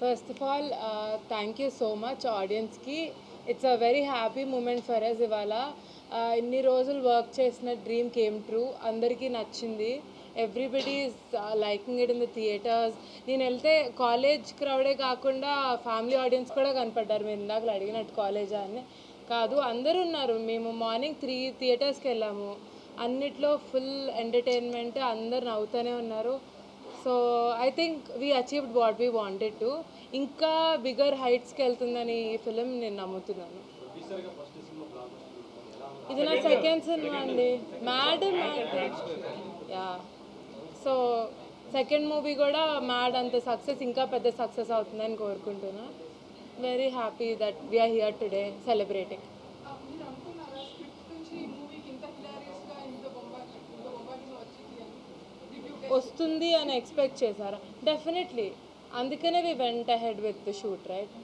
First of all thank you so much ఆడియన్స్కి it's a very happy moment for us ఇవాళ. Uh, ఇన్ని రోజులు work చేసిన dream came true అందరికీ నచ్చింది. Everybody is liking it in the theatres నేను వెళ్తే కాలేజ్ క్రౌడే కాకుండా ఫ్యామిలీ ఆడియన్స్ కూడా కనపడ్డారు. మీరు ఇందాక అడిగినట్టు కాలేజ్ అని. కాదు అందరూ ఉన్నారు. మేము మార్నింగ్ త్రీ థియేటర్స్కి వెళ్ళాము. అన్నిట్లో ఫుల్ ఎంటర్టైన్మెంట్ అందరు నవ్వుతూనే ఉన్నారు. So I think we achieved what we wanted to ఇంకా బిగ్గర్ హైట్స్కి వెళ్తుందని ఈ ఫిలిం నేను నమ్ముతున్నాను. ఇది నా సెకండ్ సినిమా అండి. Mad Mad yeah so second movie కూడా మ్యాడ్ అంత సక్సెస్ ఇంకా పెద్ద సక్సెస్ అవుతుందని కోరుకుంటున్నా. Very happy that we're here today celebrating వస్తుంది అని ఎక్స్పెక్ట్ చేశారా. డెఫినెట్లీ అందుకనే వి వెంట హెడ్ విత్ షూట్ రైట్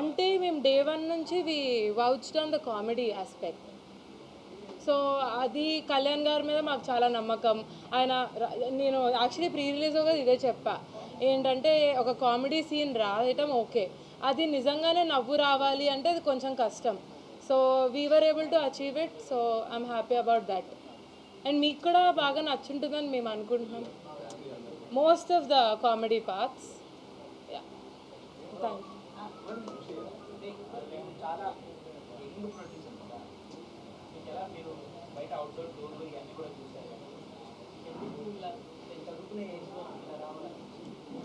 అంటే మేము డే వన్ నుంచి we vouched on the comedy aspect so అది కళ్యాణ్ గారి మీద మాకు చాలా నమ్మకం. ఆయన నేను యాక్చువల్లీ ప్రీ రిలీజ్ కూడా ఇదే చెప్పా. ఏంటంటే ఒక కామెడీ సీన్ రాయటం ఓకే అది నిజంగానే నవ్వు రావాలి అంటే అది కొంచెం కష్టం. So we're able to achieve it so I'm happy about that and మీకు కూడా బాగా నచ్చుంటుందని మేము అనుకుంటున్నాం most of the comedy parts thank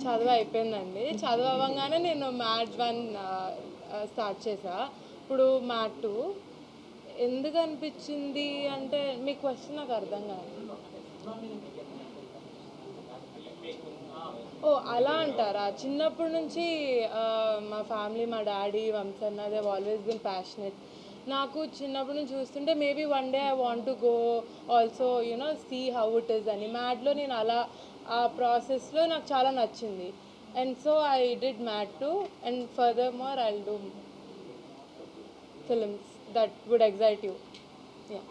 చదువు అయిపోయిందండి. చదువు అవ్వగానే నేను మ్యాట్ వన్ స్టార్ట్ చేసా. ఇప్పుడు మ్యాట్ టూ. ఎందుకు అనిపించింది అంటే మీ క్వశ్చన్ నాకు అర్థం కాదు. ఓ అలా అంటారా? చిన్నప్పటి నుంచి మా ఫ్యామిలీ మా డాడీ వంశన్న దే ఆల్వేస్ బిన్ ప్యాషనెట్ నాకు చిన్నప్పటి నుంచి చూస్తుంటే maybe one day I want to go also you know see how it is అని. మ్యాట్లో నేను అలా ఆ ప్రాసెస్లో నాకు చాలా నచ్చింది. And so I did Mad two and further more I do films that would excite you yeah